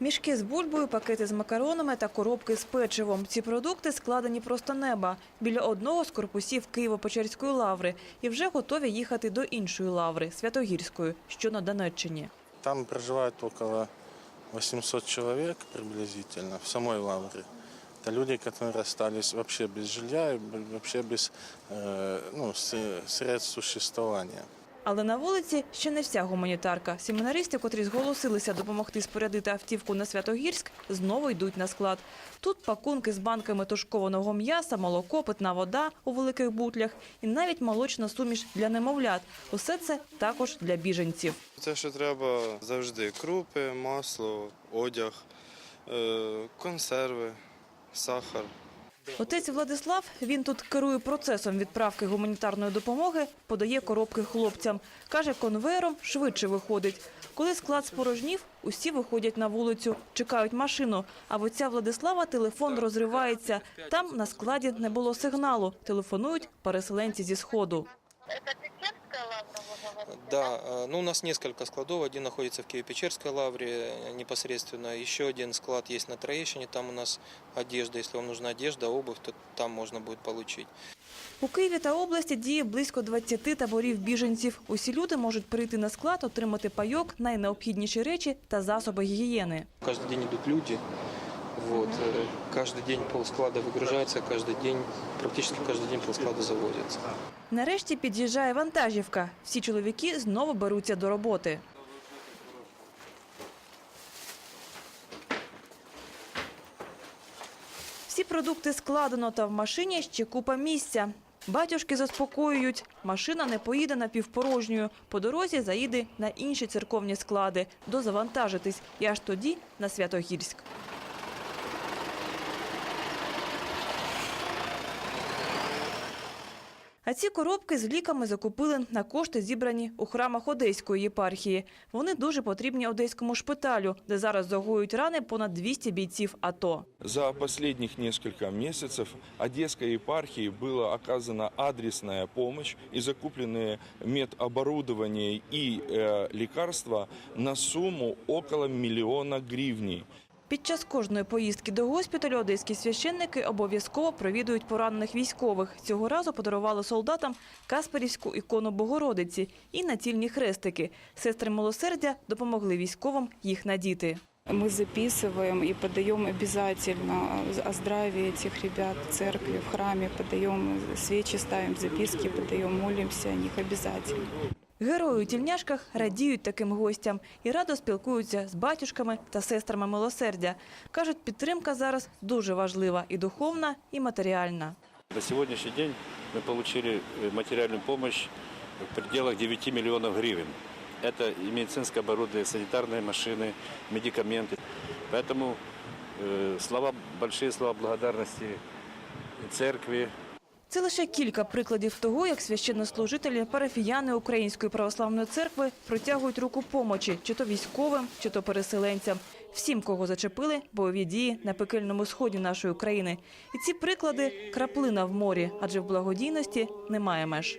Мішки з бульбою, пакети з макаронами та коробки з печивом. Ці продукти складені просто неба біля одного з корпусів Києво-Печерської лаври і вже готові їхати до іншої лаври Святогірської, що на Донеччині. Там проживает около 800 человек приблизительно в самой Лавре. Это люди, которые остались вообще без жилья и б- вообще без э, ну, с- средств существования. Але на вулиці ще не вся гуманітарка. Семінаристи, котрі зголосилися допомогти спорядити автівку на Святогірськ, знову йдуть на склад. Тут пакунки з банками тушкованого м'яса, молоко, питна вода у великих бутлях і навіть молочна суміш для немовлят. Усе це також для біженців. Те, що треба завжди крупи, масло, одяг, е, консерви, сахар. Отець Владислав, він тут керує процесом відправки гуманітарної допомоги, подає коробки хлопцям. Каже, конвейером швидше виходить. Коли склад спорожнів, усі виходять на вулицю, чекають машину. А в отця Владислава телефон розривається. Там на складі не було сигналу. Телефонують переселенці зі Сходу. Да, э, ну у нас несколько складов. Один находится в Киево-Печерской лавре э, непосредственно. Еще один склад есть на Троещине. Там у нас одежда. Если вам нужна одежда, обувь, то там можно будет получить. У Києві та області діє близько 20 таборів біженців. Усі люди можуть прийти на склад, отримати пайок, найнеобхідніші речі та засоби гігієни. Каждый день идут люди. Вот. э, Каждый день полсклада выгружается, каждый день, практически каждый день полсклада заводится. Нарешті під'їжджає вантажівка. Всі чоловіки знову беруться до роботи. Всі продукти складено, та в машині ще купа місця. Батюшки заспокоюють, машина не поїде напівпорожньою. По дорозі заїде на інші церковні склади, дозавантажитись і аж тоді на Святогірськ. А ці коробки з ліками закупили на кошти, зібрані у храмах Одеської єпархії. Вони дуже потрібні одеському шпиталю, де зараз загоюють рани понад 200 бійців АТО. За последних несколько месяцев Одесской епархии была оказана адресная помощь и закуплены медоборудование и э, лекарства на сумму около миллиона гривней. Під час кожної поїздки до госпіталю одеські священники обов'язково провідують поранених військових. Цього разу подарували солдатам Касперівську ікону Богородиці і націльні хрестики. Сестри милосердя допомогли військовим їх надіти. Мы записываем и подаем обязательно о здравии этих ребят в церкви, в храме, подаем свечи, ставим записки, подаем, молимся о них обязательно. Герої у тільняшках радіють таким гостям і радо спілкуються з батюшками та сестрами милосердя. Кажуть, підтримка зараз дуже важлива і духовна, і матеріальна. На сегодняшний день мы получили э, материальную помощь в пределах 9 миллионов гривен. Это и медицинское оборудование, санитарные машины, медикаменты. Поэтому э, слова, большие слова благодарности церкви, Це лише кілька прикладів того, як священнослужителі, парафіяни Української православної церкви протягують руку помочі чи то військовим, чи то переселенцям, всім, кого зачепили бойові дії на пекельному сході нашої країни. І ці приклади краплина в морі, адже в благодійності немає меж.